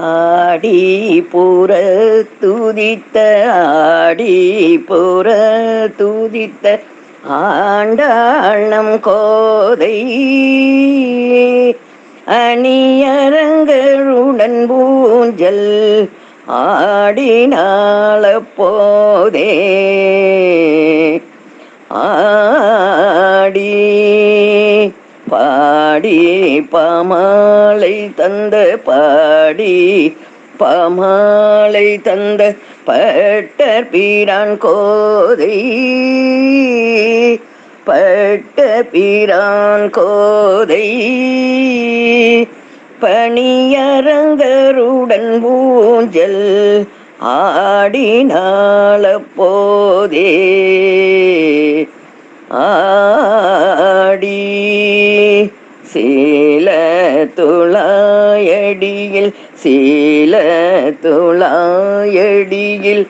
ஆடி புற துதித்த ஆடி புற துதித்த ஆண்டாளம் கோதை. அணியரங்களுடன் பூஞ்சல் ஆடினாள போதே. ஆடி பாடி பாமாலை தந்த பாடி பாமாலை தந்த பட்டர் பீரான் கோதை பட்ட பீரான் கோதை பணியரங்கருடன் பூஞ்சல் ஆடினாள போதே அடியில் சீல துளாயடியில்.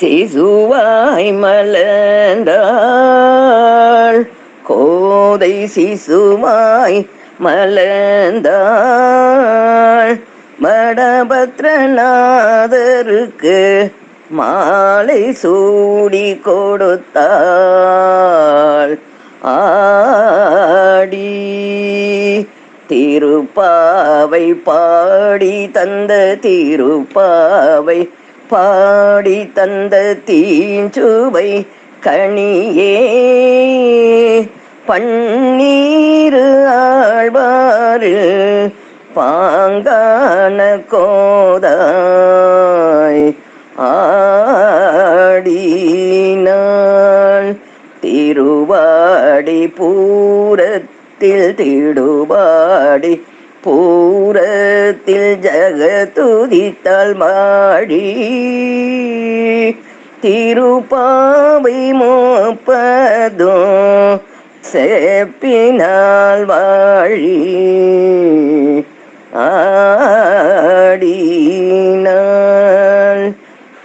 சிசுவாய் மலர்ந்தாள் கோதை சிசுவாய் மலர்ந்தாள். மடபத்ரநாதருக்கு மாலை சூடி கொடுத்தாள். ஆடி திருப்பாவை பாடி தந்த திருப்பாவை பாடி தந்த தீஞ்சுவை கனியே. பன்னீரு ஆழ்வாரு பாங்கான கோதாய் ஆடினாள் திருவாடி பூரத்தில் திடுபாடி பூரத்தில் ஜகதுதித்தாள் மாடி திருப்பாவை மோப்பதும் சேப்பினால் வாழி ஆடினாள்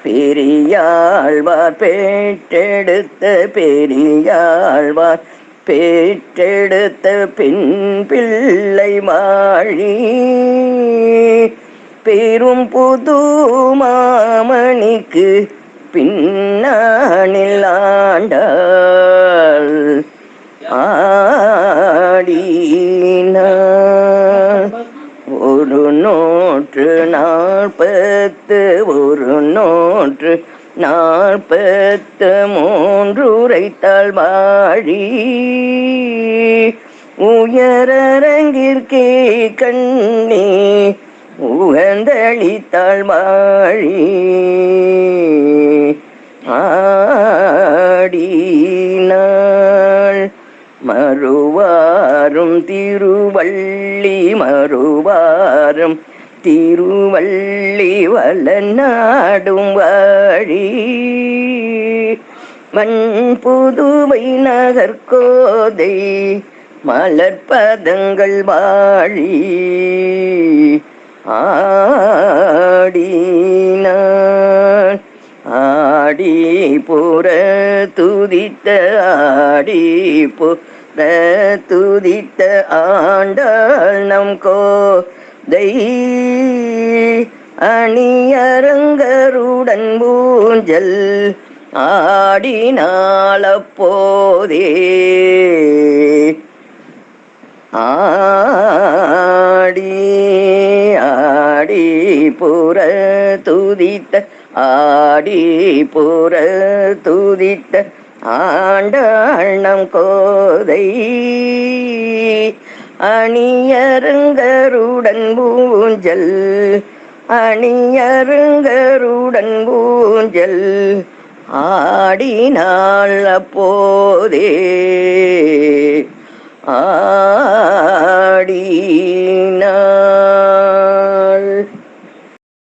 பெரியாழ்வார் பெற்றெடுத்த பெரியாழ்வார் பேற்றெடுத்த பின் பிள்ளை மாழி. பெரும் புது மாமணிக்கு பின்னானில் ஆண்டாள் ஆடினாள். ஒரு நூற்று நாற்பத்து ஒரு நூற்று நாற்பத்து மூன்று உரைத்தாள் வாழி. உயரங்கிற்கே கண்ணே உகந்தளித்தாள் வாழி. ஆடினாள் மறுவாரும் திருவள்ளி மறுவாரும் திருவள்ளி வளநாடும் வாழி. மண் புதுவை நகர்கோதை மலர்பதங்கள் வாழி. ஆடினான் ஆடி புற துதித்த ஆடி புற துதித்த ஆண்டாள் நம் கோ அணியரங்கருடன் பூஞ்சல் ஆடினாள் அப்போதே ஆடி ஆடி புற துதித்த ஆடி புற துதித்த ஆண்டாளம் கோதை. அணியருங்கருடன் பூஞ்சல் அணியருங்கருடன் பூஞ்சல் ஆடினாள் அப்போதே. ஆ